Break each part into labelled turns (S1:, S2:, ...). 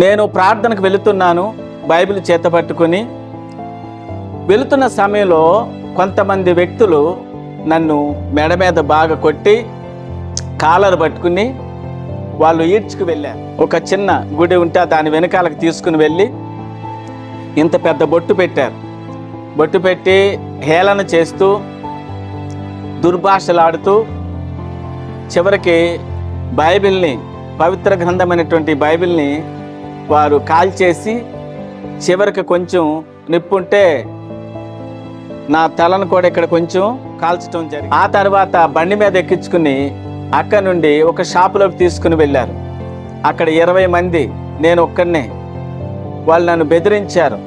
S1: నేను ప్రార్థనకు వెళుతున్నాను బైబిల్ చేత పట్టుకొని. వెళుతున్న సమయంలో కొంతమంది వ్యక్తులు నన్ను మెడ మీద బాగా కొట్టి కాలర్ పట్టుకుని వాళ్ళు ఈడ్చుకు వెళ్ళారు. ఒక చిన్న గుడి ఉంటే దాని వెనకాలకు తీసుకుని వెళ్ళి ఇంత పెద్ద బొట్టు పెట్టారు. బొట్టు పెట్టి హేళన చేస్తూ దుర్భాషలాడుతూ చివరికి బైబిల్ని పవిత్ర గ్రంథమైనటువంటి బైబిల్ని వారు కాల్చేసి చివరికి కొంచెం నిప్పుంటే నా తలను కూడా ఇక్కడ కొంచెం కాల్చడం జరిగింది. ఆ తర్వాత బండి మీద ఎక్కించుకుని అక్కడ నుండి ఒక షాపులోకి తీసుకుని వెళ్ళారు. అక్కడ ఇరవై మంది నేను ఒక్కడినే. వాళ్ళు నన్ను బెదిరించారు.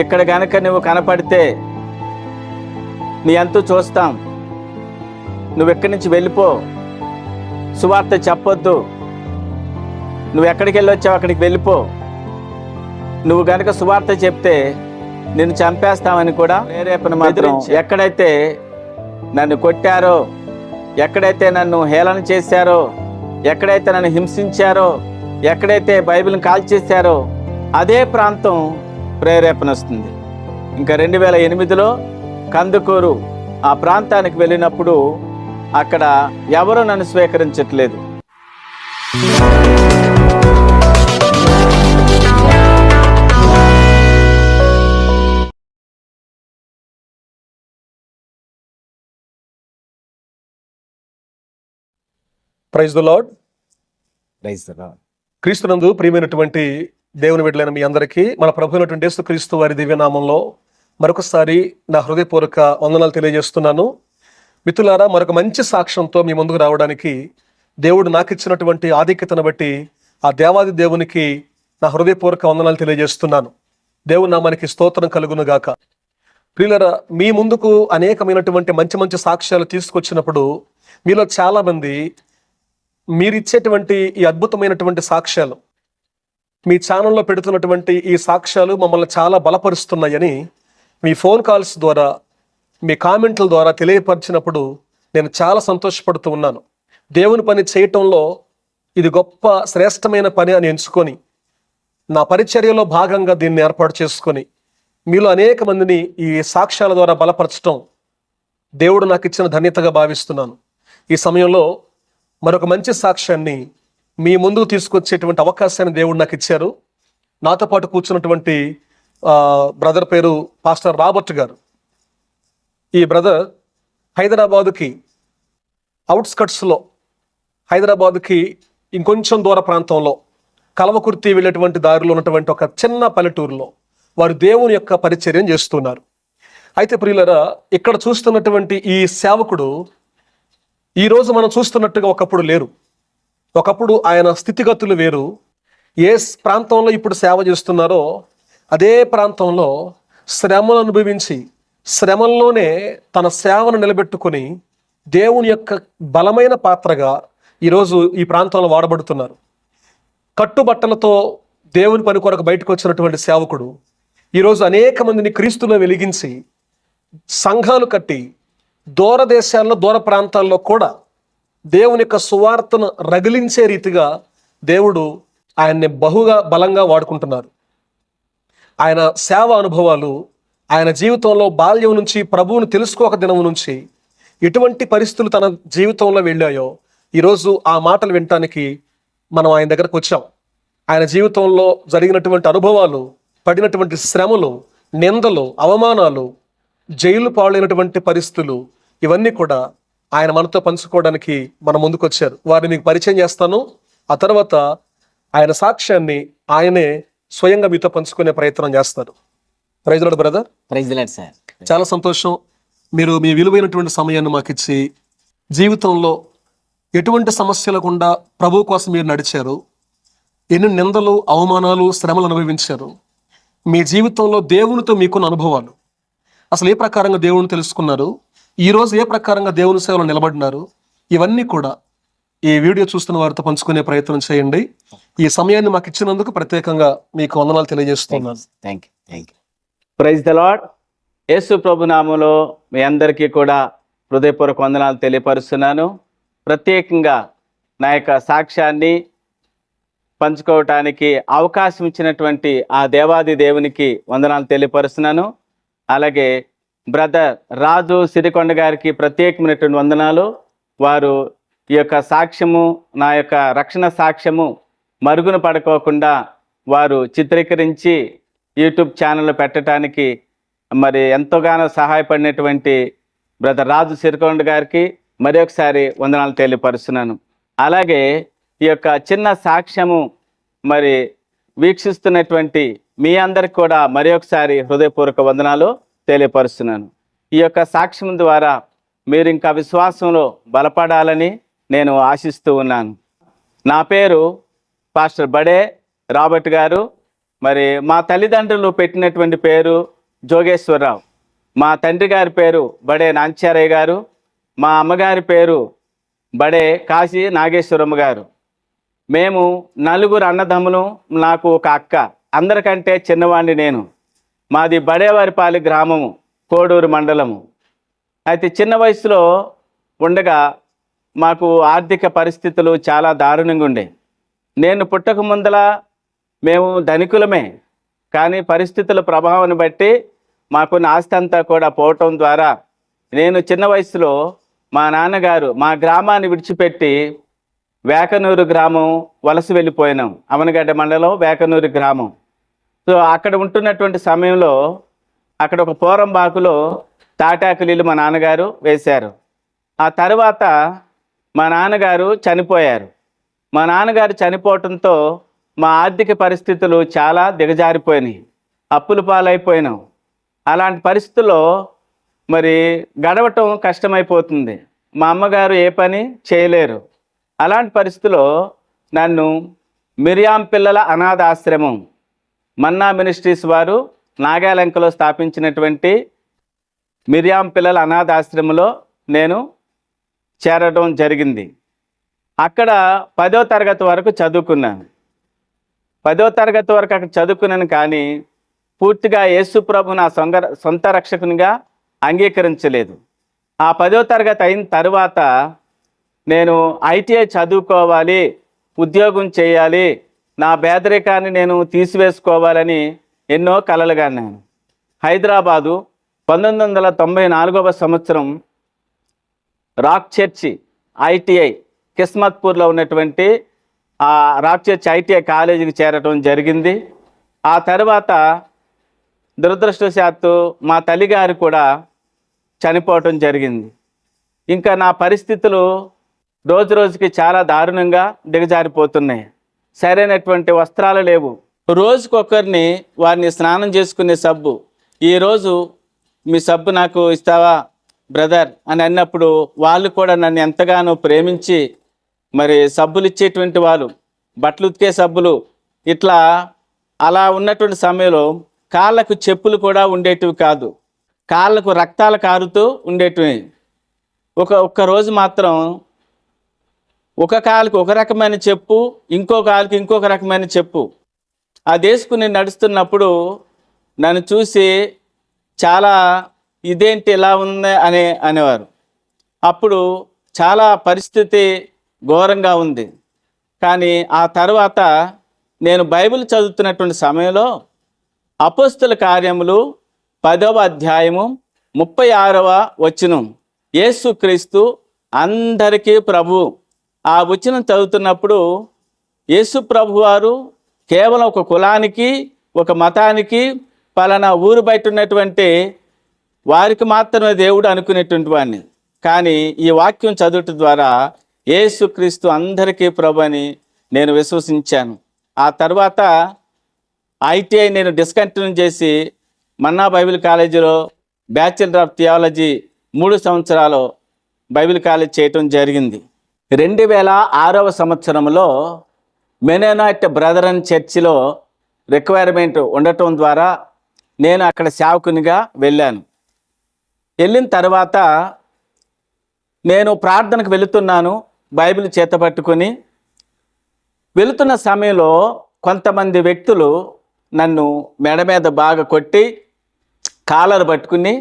S1: ఇక్కడ గనక నువ్వు కనపడితే నీ అంతు చూస్తాం. నువ్వు ఎక్కడి నుంచి వెళ్ళిపో. సువార్త చెప్పొద్దు. నువ్వు ఎక్కడికి వెళ్ళొచ్చావు అక్కడికి వెళ్ళిపో. నువ్వు గనక సువార్త చెప్తే నిన్ను చంపేస్తామని కూడా ప్రేరేపణ మాత్రం ఎక్కడైతే నన్ను కొట్టారో ఎక్కడైతే నన్ను హేళన చేశారో ఎక్కడైతే నన్ను హింసించారో ఎక్కడైతే బైబిల్ని కాల్చేశారో అదే ప్రాంతం ప్రేరేపణ వస్తుంది. ఇంకా రెండు వేల ఎనిమిదిలో కందుకూరు ఆ ప్రాంతానికి వెళ్ళినప్పుడు అక్కడ ఎవరు నన్ను స్వీకరించట్లేదు.
S2: Praise the Lord
S1: praise the Lord.
S2: క్రీస్తునందు ప్రియమైనటువంటి దేవుని బిడ్డలైన మీ అందరికీ మన ప్రభు అయినటువంటి యేసు క్రీస్తు వారి దివ్యనామంలో మరొకసారి నా హృదయపూర్వక వందనాలు తెలియజేస్తున్నాను. మిత్రులారా మరొక మంచి సాక్ష్యంతో మీ ముందుకు రావడానికి దేవుడు నాకు ఇచ్చినటువంటి ఆధిక్యతను బట్టి ఆ దేవాది దేవునికి నా హృదయపూర్వక వందనాలు తెలియజేస్తున్నాను. దేవుడు నా మనకి స్తోత్రం కలుగును గాక. ప్రియులరా మీ ముందుకు అనేకమైనటువంటి మంచి మంచి సాక్ష్యాలు తీసుకొచ్చినప్పుడు మీలో చాలా మంది మీరిచ్చేటువంటి ఈ అద్భుతమైనటువంటి సాక్ష్యాలు మీ ఛానల్లో పెడుతున్నటువంటి ఈ సాక్ష్యాలు మమ్మల్ని చాలా బలపరుస్తున్నాయని మీ ఫోన్ కాల్స్ ద్వారా మీ కామెంట్ల ద్వారా తెలియపరిచినప్పుడు నేను చాలా సంతోషపడుతూ ఉన్నాను. దేవుని పని చేయటంలో ఇది గొప్ప శ్రేష్టమైన పని అని ఎంచుకొని నా పరిచర్యలో భాగంగా దీన్ని ఏర్పాటు చేసుకొని మీలో అనేక మందిని ఈ సాక్ష్యాల ద్వారా బలపరచటం దేవుడు నాకు ఇచ్చిన ధన్యతగా భావిస్తున్నాను. ఈ సమయంలో మరొక మంచి సాక్ష్యాన్ని మీ ముందుకు తీసుకొచ్చేటువంటి అవకాశాన్ని దేవుడు నాకు ఇచ్చారు. నాతో పాటు కూర్చున్నటువంటి బ్రదర్ పేరు పాస్టర్ రాబర్ట్ గారు. ఈ బ్రదర్ హైదరాబాదుకి అవుట్స్కట్స్లో హైదరాబాద్కి ఇంకొంచెం దూర ప్రాంతంలో కలవకుర్తి వెళ్ళేటువంటి దారిలో ఉన్నటువంటి ఒక చిన్న పల్లెటూరులో వారు దేవుని యొక్క పరిచర్యం చేస్తున్నారు. అయితే ప్రియులరా ఇక్కడ చూస్తున్నటువంటి ఈ సేవకుడు ఈ రోజు మనం చూస్తున్నట్టుగా ఒకప్పుడు లేరు. ఒకప్పుడు ఆయన స్థితిగతులు వేరు. ఏ ప్రాంతంలో ఇప్పుడు సేవ చేస్తున్నారో అదే ప్రాంతంలో శ్రమను అనుభవించి శ్రమల్లోనే తన సేవను నిలబెట్టుకొని దేవుని యొక్క బలమైన పాత్రగా ఈరోజు ఈ ప్రాంతంలో వాడబడుతున్నారు. కట్టుబట్టలతో దేవుని పని కొరకు బయటకు వచ్చినటువంటి సేవకుడు ఈరోజు అనేక మందిని క్రీస్తులో వెలిగించి సంఘాలు కట్టి దూర దేశాల్లో దూర ప్రాంతాల్లో కూడా దేవుని యొక్క సువార్తను రగిలించే రీతిగా దేవుడు ఆయన్ని బహుగా బలంగా వాడుకుంటున్నారు. ఆయన సేవ అనుభవాలు ఆయన జీవితంలో బాల్యం నుంచి ప్రభువును తెలుసుకోక దినం నుంచి ఎటువంటి పరిస్థితులు తన జీవితంలో వెళ్ళాయో ఈరోజు ఆ మాటలు వినటానికి మనం ఆయన దగ్గరకు వచ్చాం. ఆయన జీవితంలో జరిగినటువంటి అనుభవాలు పడినటువంటి శ్రమలు నిందలు అవమానాలు జైలు పాలైనటువంటి పరిస్థితులు ఇవన్నీ కూడా ఆయన మనతో పంచుకోవడానికి మన ముందుకు వచ్చారు వారిని మీకు పరిచయం చేస్తాను. ఆ తర్వాత ఆయన సాక్ష్యాన్ని ఆయనే స్వయంగా మీతో పంచుకునే ప్రయత్నం చేస్తారు. Praise lord brother.
S1: Praise lord sir.
S2: చాలా సంతోషం. మీరు మీ విలువైనటువంటి సమయాన్ని మాకు ఇచ్చి జీవితంలో ఎటువంటి సమస్యలు గుండా ప్రభు కోసం మీరు నడిచారు. ఎన్ని నిందలు అవమానాలు శ్రమలు అనుభవించారు. మీ జీవితంలో దేవునితో మీకున్న అనుభవాలు. అసలు ఏ ప్రకారంగా దేవుని తెలుసుకున్నారు? ఈ రోజు ఏ ప్రకారంగా దేవుని సేవలో నిలబడినారు? ఇవన్నీ కూడా ఈ వీడియో చూస్తున్న వారితో పంచుకునే ప్రయత్నం చేయండి. ఈ సమయాన్ని మాకు ఇచ్చినందుకు ప్రత్యేకంగా మీకు వందనాలు తెలియజేస్తున్నాను
S1: thank you thank you praise the Lord Yesu ప్రభు నామంలో మీ అందరికీ కూడా హృదయపూర్వక వందనాలు తెలియపరుస్తున్నాను. ప్రత్యేకంగా నా యొక్క సాక్ష్యాన్ని పంచుకోవటానికి అవకాశం ఇచ్చినటువంటి ఆ దేవాది దేవునికి వందనాలు తెలియపరుస్తున్నాను. అలాగే బ్రదర్ రాజు సిరికొండ గారికి ప్రత్యేకమైనటువంటి వందనాలు. వారు ఈ యొక్క సాక్ష్యము నా యొక్క రక్షణ సాక్ష్యము మరుగున పడుకోకుండా వారు చిత్రీకరించి యూట్యూబ్ ఛానల్ పెట్టడానికి మరి ఎంతోగానో సహాయపడినటువంటి బ్రదర్ రాజు సిరికొండ గారికి మరొకసారి వందనాలు తెలియపరుస్తున్నాను. అలాగే ఈ యొక్క చిన్న సాక్ష్యము మరి వీక్షిస్తున్నటువంటి మీ అందరికి కూడా మరొకసారి హృదయపూర్వక వందనాలు. తెలియపరుస్తున్నాను. ఈ యొక్క సాక్ష్యం ద్వారా మీరు ఇంకా విశ్వాసంలో బలపడాలని నేను ఆశిస్తూ ఉన్నాను. నా పేరు పాస్టర్ బడే రాబర్ట్ గారు. మరి మా తల్లిదండ్రులు పెట్టినటువంటి పేరు జోగేశ్వరరావు. మా తండ్రి గారి పేరు బడే నాంచారయ్య గారు. మా అమ్మగారి పేరు బడే కాశీ నాగేశ్వరమ్మ గారు. మేము నలుగురు అన్నదమ్ములు నాకు ఒక అక్క. అందరికంటే చిన్నవాణ్ణి నేను. మాది బడేవారిపాలి గ్రామము కోడూరు మండలము. అయితే చిన్న వయసులో ఉండగా మాకు ఆర్థిక పరిస్థితులు చాలా దారుణంగా ఉండే. నేను పుట్టక ముందల మేము ధనికులమే కానీ పరిస్థితుల ప్రభావాన్ని బట్టి మాకున్న ఆస్తి అంతా కూడా పోవటం ద్వారా నేను చిన్న వయసులో మా నాన్నగారు మా గ్రామాన్ని విడిచిపెట్టి వేకనూరు గ్రామం వలస వెళ్ళిపోయినాం. అవనగడ్డ మండలం వేకనూరు గ్రామం. సో అక్కడ ఉంటున్నటువంటి సమయంలో అక్కడ ఒక పోరంబాకులో తాటాకులీలు మా నాన్నగారు వేశారు. ఆ తర్వాత మా నాన్నగారు చనిపోయారు. మా నాన్నగారు చనిపోవటంతో మా ఆర్థిక పరిస్థితులు చాలా దిగజారిపోయినాయి. అప్పులు పాలైపోయినాం. అలాంటి పరిస్థితుల్లో మరి గడవటం కష్టమైపోతుంది. మా అమ్మగారు ఏ పని చేయలేరు. అలాంటి పరిస్థితుల్లో నన్ను మిరియాం పిల్లల అనాథ ఆశ్రమం మన్నా మినిస్ట్రీస్ వారు నాగాలంకలో స్థాపించినటువంటి మిరియాం పిల్లల అనాథ ఆశ్రమంలో నేను చేరడం జరిగింది. అక్కడ పదో తరగతి వరకు చదువుకున్నాను. పదో తరగతి వరకు అక్కడ చదువుకున్నాను కానీ పూర్తిగా యేసు ప్రభు నా సొంగ సొంత రక్షకునిగా అంగీకరించలేదు. ఆ పదో తరగతి అయిన తర్వాత నేను ఐటీఐ చదువుకోవాలి ఉద్యోగం చేయాలి నా పేదరికాన్ని నేను తీసివేసుకోవాలని ఎన్నో కలలుగాన్నాను హైదరాబాదు పంతొమ్మిది వందల తొంభై నాలుగవ సంవత్సరం రాక్ చర్చి ఐటీఐ కిస్మత్పూర్లో ఉన్నటువంటి ఆ రాక్ చర్చి ఐటీఐ కాలేజీకి చేరటం జరిగింది. ఆ తర్వాత దురదృష్టవశాత్తు మా తల్లిగారు కూడా చనిపోవటం జరిగింది. ఇంకా నా పరిస్థితులు రోజు రోజుకి చాలా దారుణంగా దిగజారిపోతున్నాయి. సరైనటువంటి వస్త్రాలు లేవు. రోజుకొకరిని వారిని స్నానం చేసుకునే సబ్బు. ఈరోజు మీ సబ్బు నాకు ఇస్తావా బ్రదర్? అని అన్నప్పుడు వాళ్ళు కూడా నన్ను ఎంతగానో ప్రేమించి మరి సబ్బులు ఇచ్చేటువంటి వాళ్ళు బట్టలు ఉతికే సబ్బులు ఇట్లా అలా ఉన్నటువంటి సమయంలో కాళ్ళకు చెప్పులు కూడా ఉండేటివి కాదు. కాళ్ళకు రక్తాలు కారుతూ ఉండేటివి. ఒక ఒక్క రోజు మాత్రం ఒక కాలుకి ఒక రకమైన చెప్పు ఇంకో కాలుకి ఇంకొక రకమైన చెప్పు. అది వేసుకుని నడుస్తున్నప్పుడు నన్ను చూసి చాలా ఇదేంటి ఇలా ఉంది అనే అనేవారు. అప్పుడు చాలా పరిస్థితి ఘోరంగా ఉంది. కానీ ఆ తర్వాత నేను బైబిల్ చదువుతున్నటువంటి సమయంలో అపోస్తుల కార్యములు పదవ అధ్యాయము ముప్పై ఆరవ వచనం. యేసుక్రీస్తు అందరికీ ప్రభు ఆ వచనం చదువుతున్నప్పుడు యేసు ప్రభు వారు కేవలం ఒక కులానికి ఒక మతానికి పలానా ఊరు బయట ఉన్నటువంటి వారికి మాత్రమే దేవుడు అనుకునేటువంటి వాడిని. కానీ ఈ వాక్యం చదువుట ద్వారా యేసుక్రీస్తు అందరికీ ప్రభు అని నేను విశ్వసించాను. ఆ తర్వాత ఐటీఐ నేను డిస్కంటిన్యూ చేసి మన్నా బైబిల్ కాలేజీలో బ్యాచిలర్ ఆఫ్ థియాలజీ మూడు సంవత్సరాలు బైబిల్ కాలేజ్ చేయటం జరిగింది. రెండు వేల ఆరవ సంవత్సరంలో మెనోనాట్ బ్రదరన్ చర్చిలో రిక్వైర్మెంట్ ఉండటం ద్వారా నేను అక్కడ సేవకునిగా వెళ్ళాను. వెళ్ళిన తర్వాత నేను ప్రార్థనకు వెళుతున్నాను బైబిల్ చేత పట్టుకొని. వెళుతున్న సమయంలో కొంతమంది వ్యక్తులు నన్ను మెడ మీద బాగా కొట్టి కాలర్ పట్టుకుని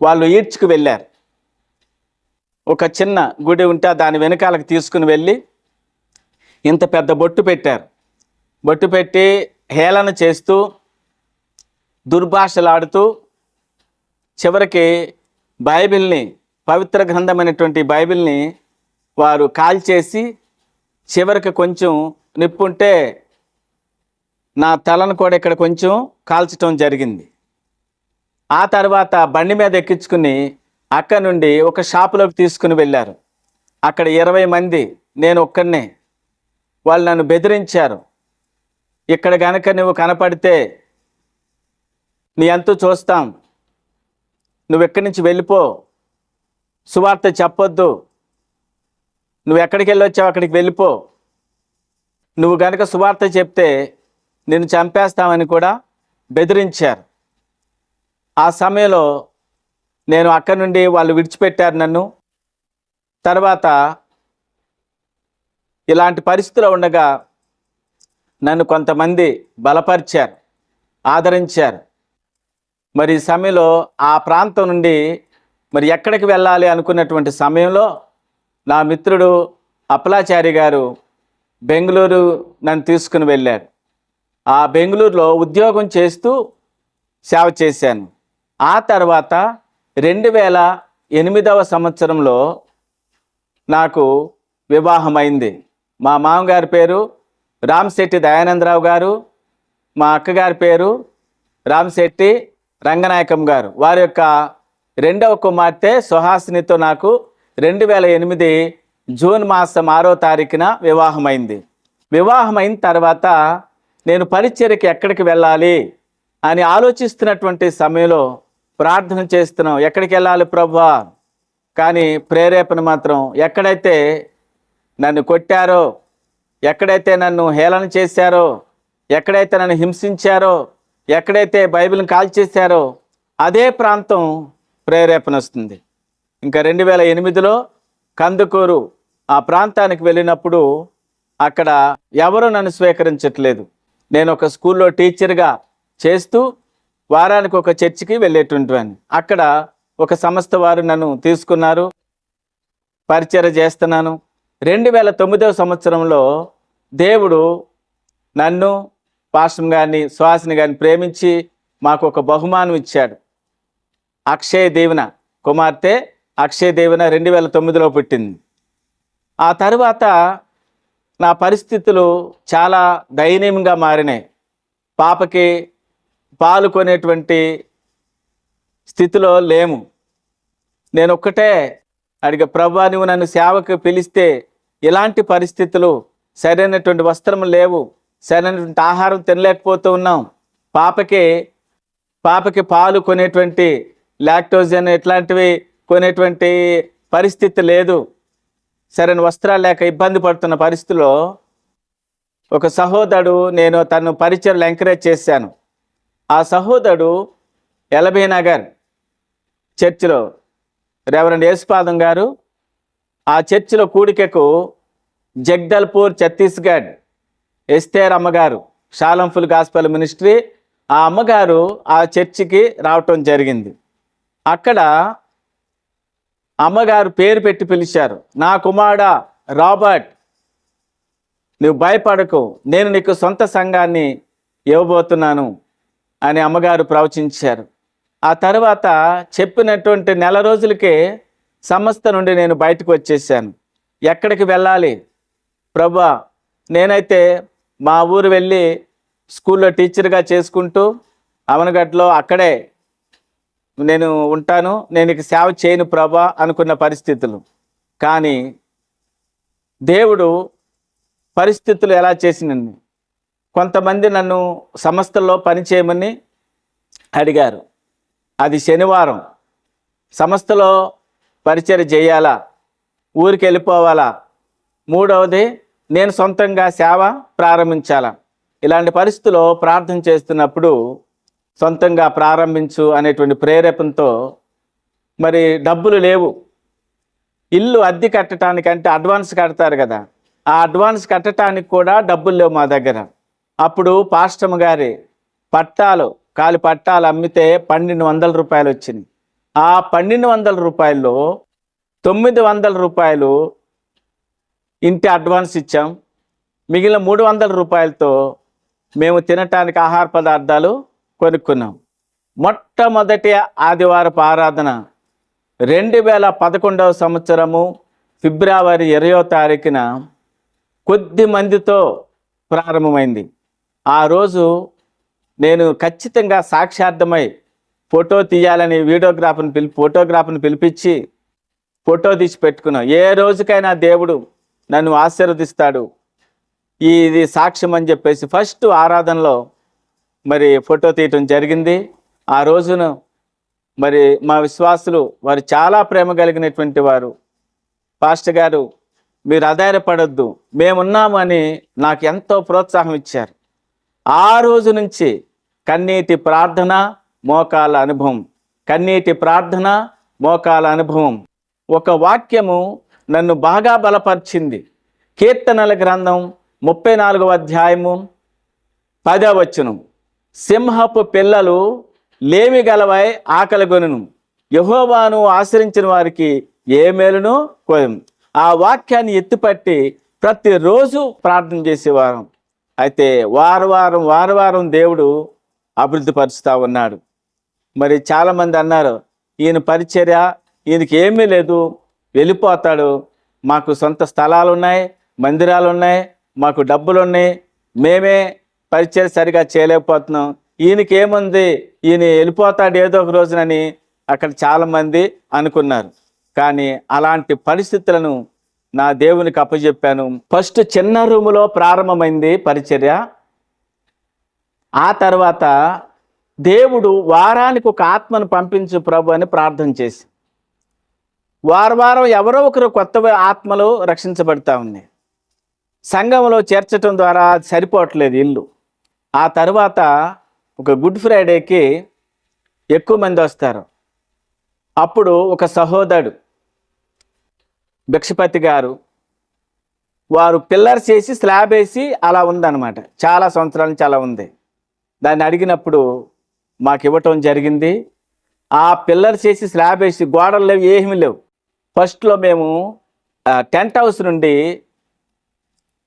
S1: వాళ్ళు ఈడ్చుకు వెళ్ళారు. ఒక చిన్న గుడి ఉంటే దాని వెనకాలకు తీసుకుని వెళ్ళి ఇంత పెద్ద బొట్టు పెట్టారు. బొట్టు పెట్టి హేళన చేస్తూ దుర్భాషలాడుతూ చివరికి బైబిల్ని పవిత్ర గ్రంథమైనటువంటి బైబిల్ని వారు కాల్చేసి చివరికి కొంచెం నిప్పుంటే నా తలను కూడా ఇక్కడ కొంచెం కాల్చటం జరిగింది. ఆ తర్వాత బండి మీద ఎక్కించుకుని అక్కడ నుండి ఒక షాపులోకి తీసుకుని వెళ్ళారు. అక్కడ ఇరవై మంది నేను ఒక్కనే వాళ్ళు నన్ను బెదిరించారు. ఇక్కడ గనక నువ్వు కనపడితే నీ అంతు చూస్తాం. నువ్వు ఎక్కడి నుంచి వెళ్ళిపో. సువార్త చెప్పొద్దు. నువ్వు ఎక్కడికి వెళ్ళొచ్చావు అక్కడికి వెళ్ళిపో. నువ్వు గనక సువార్త చెప్తే నిన్ను చంపేస్తామని కూడా బెదిరించారు. ఆ సమయంలో నేను అక్కడి నుండి వాళ్ళు విడిచిపెట్టారు నన్ను. తర్వాత ఇలాంటి పరిస్థితిలో ఉండగా నన్ను కొంతమంది బలపరిచారు ఆదరించారు. మరి సమయంలో ఆ ప్రాంతం నుండి మరి ఎక్కడికి వెళ్ళాలి అనుకున్నటువంటి సమయంలో నా మిత్రుడు అప్పలాచారి గారు బెంగళూరు నన్ను తీసుకుని వెళ్ళారు. ఆ బెంగళూరులో ఉద్యోగం చేస్తూ సేవ చేశాను. ఆ తర్వాత రెండు వేల ఎనిమిదవ సంవత్సరంలో నాకు వివాహమైంది. మా మామగారి పేరు రామశెట్టి దయానందరావు గారు మా అక్కగారి పేరు రామశెట్టి రంగనాయకం గారు. వారి యొక్క రెండవ కుమార్తె సుహాసినితో నాకు రెండు వేల ఎనిమిది జూన్ మాసం ఆరో తారీఖున వివాహమైంది. వివాహమైన తర్వాత నేను పరిచర్యకి ఎక్కడికి వెళ్ళాలి అని ఆలోచిస్తున్నటువంటి సమయంలో ప్రార్థన చేస్తున్నాం. ఎక్కడికి వెళ్ళాలి ప్రభా? కానీ ప్రేరేపణ మాత్రం ఎక్కడైతే నన్ను కొట్టారో ఎక్కడైతే నన్ను హేళన చేశారో ఎక్కడైతే నన్ను హింసించారో ఎక్కడైతే బైబిల్ని కాల్చేశారో అదే ప్రాంతం ప్రేరేపణ వస్తుంది. ఇంకా రెండు వేల ఎనిమిదిలో కందుకూరు ఆ ప్రాంతానికి వెళ్ళినప్పుడు అక్కడ ఎవరు నన్ను స్వీకరించట్లేదు. నేను ఒక స్కూల్లో టీచర్గా చేస్తూ వారానికి ఒక చర్చికి వెళ్ళేటువంటి అక్కడ ఒక సంస్థ వారు నన్ను తీసుకున్నారు పరిచయం చేస్తున్నాను. రెండు వేల తొమ్మిదవ సంవత్సరంలో దేవుడు నన్ను పాస్టమ్ గారిని సుహాసిని గారిని ప్రేమించి మాకు ఒక బహుమానం ఇచ్చాడు. అక్షయ దేవన కుమార్తె అక్షయ దేవన రెండు వేల తొమ్మిదిలో పుట్టింది. ఆ తరువాత నా పరిస్థితులు చాలా దయనీయంగా మారినాయి. పాపకి పాలు కొనేటువంటి స్థితిలో లేము. నేను ఒక్కటే అడిగ ప్రభా నువ్వు నన్ను సేవకు పిలిస్తే ఇలాంటి పరిస్థితులు? సరైనటువంటి వస్త్రం లేవు. సరైనటువంటి ఆహారం తినలేకపోతూ ఉన్నాం. పాపకి పాపకి పాలు కొనేటువంటి లాక్టోజన్ ఇట్లాంటివి కొనేటువంటి పరిస్థితి లేదు. సరైన వస్త్రాలు లేక ఇబ్బంది పడుతున్న పరిస్థితిలో ఒక సహోదరుడు నేను తను పరిచయలు ఎంకరేజ్ చేశాను. ఆ సహోదరుడు ఎలబీ నగర్ చర్చిలో రెవరెండ్ యేసుపాదం గారు ఆ చర్చిలో కూడికకు జగ్దల్పూర్ ఛత్తీస్గఢ్ ఎస్తేర్ అమ్మగారు షాలంఫుల్ గాస్పల్ మినిస్ట్రీ ఆ అమ్మగారు ఆ చర్చికి రావటం జరిగింది. అక్కడ అమ్మగారు పేరు పెట్టి పిలిచారు నా కుమారుడా రాబర్ట్ నువ్వు భయపడకు నేను నీకు సొంత సంఘాన్ని ఇవ్వబోతున్నాను. అని అమ్మగారు ప్రవచించారు. ఆ తర్వాత చెప్పినటువంటి నెల రోజులకే సంస్థ నుండి నేను బయటకు వచ్చేసాను. ఎక్కడికి వెళ్ళాలి? ప్రభా నేనైతే మా ఊరు వెళ్ళి స్కూల్లో టీచర్గా చేసుకుంటూ అవనగడ్లో అక్కడే నేను ఉంటాను. నేను ఇక సేవ చేయను ప్రభా అనుకున్న పరిస్థితులు. కానీ దేవుడు పరిస్థితులు ఎలా చేసినండి కొంతమంది నన్ను సంస్థల్లో పనిచేయమని అడిగారు. అది శనివారం. సంస్థలో పరిచయం చేయాలా? ఊరికి వెళ్ళిపోవాలా? మూడవది నేను సొంతంగా సేవ ప్రారంభించాలా? ఇలాంటి పరిస్థితుల్లో ప్రార్థన చేస్తున్నప్పుడు సొంతంగా ప్రారంభించు అనేటువంటి ప్రేరేపణతో మరి డబ్బులు లేవు. ఇల్లు అద్దె కట్టడానికంటే అడ్వాన్స్ కడతారు కదా. ఆ అడ్వాన్స్ కట్టడానికి కూడా డబ్బులు లేవు మా దగ్గర. అప్పుడు పాస్టమ్ గారి పట్టాలు కాలి పట్టాలు అమ్మితే పన్నెండు వందల రూపాయలు వచ్చింది ఆ పన్నెండు వందల రూపాయల్లో తొమ్మిది వందల రూపాయలు ఇంటి అడ్వాన్స్ ఇచ్చాం. మిగిలిన మూడు వందల రూపాయలతో మేము తినటానికి ఆహార పదార్థాలు కొనుక్కున్నాం. మొట్టమొదటి ఆదివారపు ఆరాధన రెండు వేల పదకొండవ సంవత్సరము ఫిబ్రవరి ఇరవయో తారీఖున కొద్ది మందితో ప్రారంభమైంది. ఆ రోజు నేను ఖచ్చితంగా సాక్షార్థమై ఫోటో తీయాలని వీడియోగ్రాఫర్ని పిలి ఫోటోగ్రాఫర్ని పిలిపించి ఫోటో తీసి పెట్టుకున్నాం. ఏ రోజుకైనా దేవుడు నన్ను ఆశీర్వదిస్తాడు. ఇది సాక్ష్యం అని చెప్పేసి ఫస్ట్ ఆరాధనలో మరి ఫోటో తీయటం జరిగింది. ఆ రోజున మరి మా విశ్వాసులు వారు చాలా ప్రేమ కలిగినటువంటి వారు. పాస్టర్ గారు మీరు ఆధారపడొద్దు మేమున్నాము అని నాకు ఎంతో ప్రోత్సాహం ఇచ్చారు. ఆ రోజు నుంచి కన్నీటి ప్రార్థన మోకాల అనుభవం. కన్నీటి ప్రార్థన మోకాల అనుభవం. ఒక వాక్యము నన్ను బాగా బలపరిచింది. కీర్తనల గ్రంథం ముప్పై నాలుగవ అధ్యాయము పదవ సింహపు పిల్లలు లేమి గలవై ఆకలిగొనును యహోవాను ఆశ్రయించిన వారికి ఏ మేలును కోయం ఆ వాక్యాన్ని ఎత్తిపట్టి ప్రతిరోజు ప్రార్థన చేసేవారం. అయితే వారం వారం వారం వారం దేవుడు అభివృద్ధి పరుస్తూ ఉన్నాడు. మరి చాలామంది అన్నారు ఈయన పరిచర్య ఈయనకి ఏమీ లేదు వెళ్ళిపోతాడు. మాకు సొంత స్థలాలు ఉన్నాయి మందిరాలు ఉన్నాయి మాకు డబ్బులు ఉన్నాయి మేమే పరిచయం సరిగా చేయలేకపోతున్నాం. ఈయనకి ఏముంది? ఈయన వెళ్ళిపోతాడు ఏదో ఒక రోజునని అక్కడ చాలామంది అనుకున్నారు. కానీ అలాంటి పరిస్థితులను నా దేవునికి అప్పచెప్పాను. ఫస్ట్ చిన్న రూములో ప్రారంభమైంది పరిచర్య. ఆ తర్వాత దేవుడు వారానికి ఒక ఆత్మను పంపించు ప్రభు అని ప్రార్థన చేసి వారం వారం ఎవరో ఒకరు కొత్త ఆత్మలు రక్షించబడతా ఉన్నాయి. సంఘంలో చేర్చటం ద్వారా సరిపోవట్లేదు ఇల్లు. ఆ తర్వాత ఒక గుడ్ ఫ్రైడేకి ఎక్కువ మంది వస్తారు. అప్పుడు ఒక సహోదరుడు భిక్షపతి గారు వారు పిల్లర్స్ వేసి స్లాబ్ వేసి అలా ఉందన్నమాట. చాలా సంవత్సరాల నుంచి అలా ఉంది. దాన్ని అడిగినప్పుడు మాకు ఇవ్వటం జరిగింది. ఆ పిల్లర్స్ వేసి స్లాబ్ వేసి గోడలు లేవు ఏమీ లేవు. ఫస్ట్లో మేము టెంట్ హౌస్ నుండి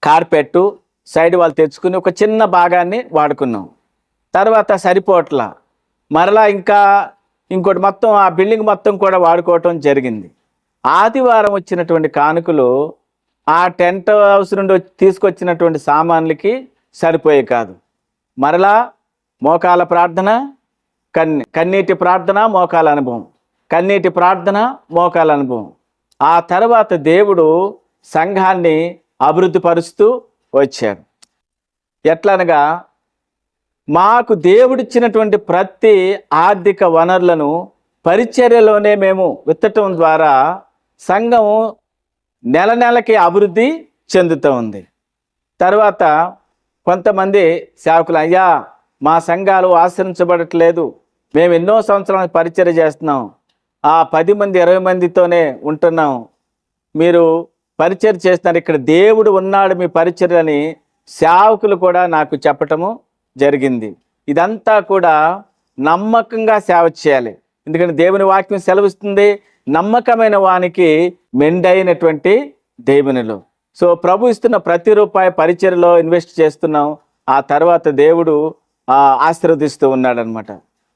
S1: కార్పెట్టు సైడ్ వాళ్ళు తెచ్చుకుని ఒక చిన్న భాగాన్ని వాడుకున్నాం. తర్వాత సరిపోట్ల మరలా ఇంకా ఇంకోటి మొత్తం ఆ బిల్డింగ్ మొత్తం కూడా వాడుకోవటం జరిగింది. ఆదివారం వచ్చినటువంటి కానుకలు ఆ టెంట్ హౌస్ నుండి వచ్చి- తీసుకొచ్చినటువంటి సామాన్లకి సరిపోయే కాదు. మరలా మోకాల ప్రార్థన కన్ని కన్నీటి ప్రార్థన మోకాల అనుభవం. కన్నీటి ప్రార్థన మోకాల అనుభవం. ఆ తర్వాత దేవుడు సంఘాన్ని అభివృద్ధి పరుస్తూ వచ్చాడు. ఎట్లనగా మాకు దేవుడిచ్చినటువంటి ప్రతి ఆర్థిక వనరులను పరిచర్యలోనే మేము విత్తటం ద్వారా సంఘం నెల నెలకి అభివృద్ధి చెందుతూ ఉంది. తర్వాత కొంతమంది సేవకులు అయ్యా మా సంఘాలు ఆశ్రయించబడట్లేదు. మేము ఎన్నో సంవత్సరాలు పరిచయం చేస్తున్నాం. ఆ పది మంది ఇరవై మందితోనే ఉంటున్నాం. మీరు పరిచయం చేస్తున్నారు. ఇక్కడ దేవుడు ఉన్నాడు మీ పరిచర్యని సేవకులు కూడా నాకు చెప్పటము జరిగింది. ఇదంతా కూడా నమ్మకంగా సేవ చేయాలి. ఎందుకంటే దేవుని వాక్యం సెలవిస్తుంది నమ్మకమైన వానికి మెండైనటువంటి దేవునిలో. సో ప్రభు ఇస్తున్న ప్రతి రూపాయి పరిచయలో ఇన్వెస్ట్ చేస్తున్నాం. ఆ తర్వాత దేవుడు ఆశీర్వదిస్తూ ఉన్నాడనమాట.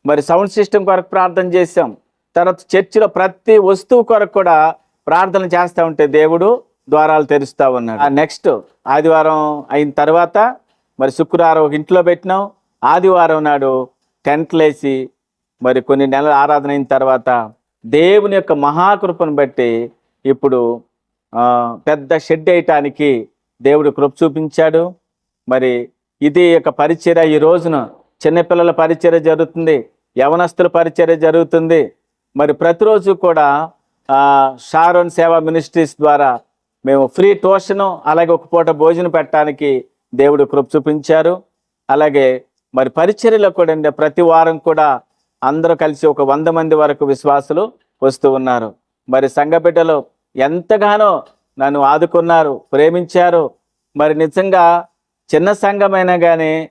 S1: మరి సౌండ్ సిస్టమ్ కొరకు ప్రార్థన చేసాం తర్వాత చర్చిలో ప్రతి వస్తువు కొరకు కూడా ప్రార్థన చేస్తూ ఉంటే దేవుడు ద్వారాలు తెరుస్తూ ఉన్నాడు. నెక్స్ట్ ఆదివారం అయిన తర్వాత మరి శుక్రవారం ఒక ఇంట్లో పెట్టినాం. ఆదివారం నాడు టెంట్లేసి మరి కొన్ని నెలలు ఆరాధన అయిన తర్వాత దేవుని యొక్క మహాకృపను బట్టి ఇప్పుడు పెద్ద షెడ్ వేయటానికి దేవుడు కృప చూపించాడు. మరి ఇది యొక్క పరిచర్య ఈ రోజున చిన్నపిల్లల పరిచర్య జరుగుతుంది యవనస్తుల పరిచర్య జరుగుతుంది. మరి ప్రతిరోజు కూడా షారోన్ సేవా మినిస్ట్రీస్ ద్వారా మేము ఫ్రీ ట్యూషను అలాగే ఒక పూట భోజనం పెట్టడానికి దేవుడు కృప చూపించారు. అలాగే మరి పరిచర్యలో కూడా ప్రతి వారం కూడా అందరూ కలిసి ఒక వంద మంది వరకు విశ్వాసులు వస్తూ ఉన్నారు. మరి సంఘబిడ్డలు ఎంతగానో నన్ను ఆదుకున్నారు ప్రేమించారు. మరి నిజంగా చిన్న సంఘమైనా కానీ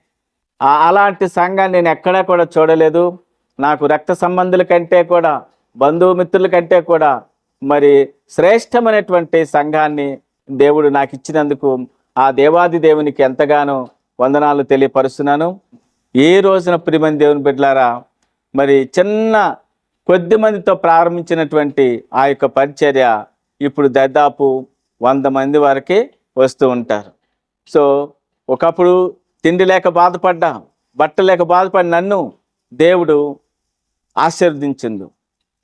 S1: ఆ- అలాంటి సంఘాన్ని నేను ఎక్కడా కూడా చూడలేదు. నాకు రక్త సంబంధుల కంటే కూడా బంధుమిత్రుల కంటే కూడా మరి శ్రేష్టమైనటువంటి సంఘాన్ని దేవుడు నాకు ఇచ్చినందుకు ఆ దేవాది దేవునికి ఎంతగానో వందనాలు తెలియపరుస్తున్నాను. ఏ రోజున ప్రిమని దేవుని బిడ్డలారా మరి చిన్న కొద్ది మందితో ప్రారంభించినటువంటి ఆ యొక్క పరిచర్య ఇప్పుడు దాదాపు వంద మంది వరకే వస్తూ ఉంటారు. సో ఒకప్పుడు తిండి లేక బాధపడ్డా బట్ట లేక బాధపడి నన్ను దేవుడు ఆశీర్వదించింది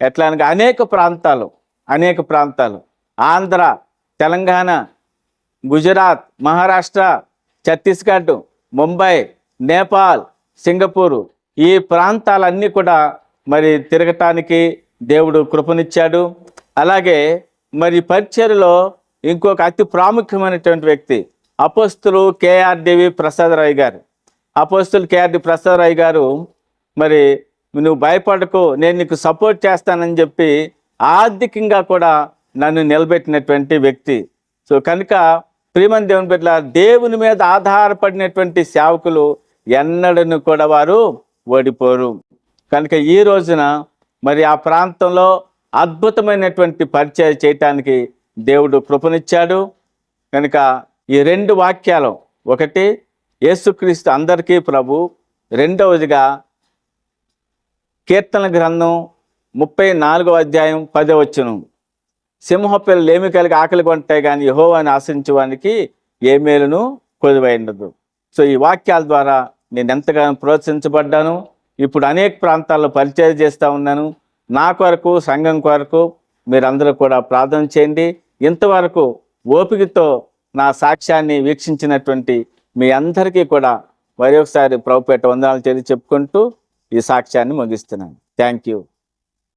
S1: ఎట్లా అనగా అనేక ప్రాంతాలు అనేక ప్రాంతాలు. ఆంధ్ర తెలంగాణ గుజరాత్ మహారాష్ట్ర ఛత్తీస్గఢ్ ముంబై నేపాల్ సింగపూరు ఈ ప్రాంతాలన్నీ కూడా మరి తిరగటానికి దేవుడు కృపనిచ్చాడు. అలాగే మరి పరిచయలో ఇంకొక అతి ప్రాముఖ్యమైనటువంటి వ్యక్తి అపోస్తులు కేఆర్డివి ప్రసాదరాయ్ గారు. అపోస్తులు కేఆర్డి ప్రసాదరాయ్ గారు మరి నువ్వు భయపడకు నేను నీకు సపోర్ట్ చేస్తానని చెప్పి ఆర్థికంగా కూడా నన్ను నిలబెట్టినటువంటి వ్యక్తి. సో కనుక ప్రియమని దేవుని బిడ్డ దేవుని మీద ఆధారపడినటువంటి సేవకులు ఎన్నడను కూడా వారు ఓడిపోరు. కనుక ఈ రోజున మరి ఆ ప్రాంతంలో అద్భుతమైనటువంటి పరిచయం చేయటానికి దేవుడు కృపనిచ్చాడు. కనుక ఈ రెండు వాక్యాలు ఒకటి యేసుక్రీస్తు అందరికీ ప్రభు రెండవదిగా కీర్తన గ్రంథం ముప్పై నాలుగో అధ్యాయం పదే పదవచ్చును సింహపిల్లలు ఏమి కలిగి ఆకలి కొంటాయి కానీ యహోవాని ఆశించడానికి ఏ మేలును కొదువైండదు సో ఈ వాక్యాల ద్వారా నేను ఎంతగానో ప్రోత్సహించబడ్డాను ఇప్పుడు అనేక ప్రాంతాల్లో పరిచయం చేస్తూ ఉన్నాను. నా కొరకు సంఘం కొరకు మీరందరూ కూడా ప్రార్థన చేయండి. ఇంతవరకు ఓపికతో నా సాక్ష్యాన్ని వీక్షించినటువంటి మీ అందరికీ కూడా మరొకసారి ప్రభుపేట వందనాలు చేసి చెప్పుకుంటూ ఈ సాక్ష్యాన్ని ముగిస్తున్నాను. Thank you.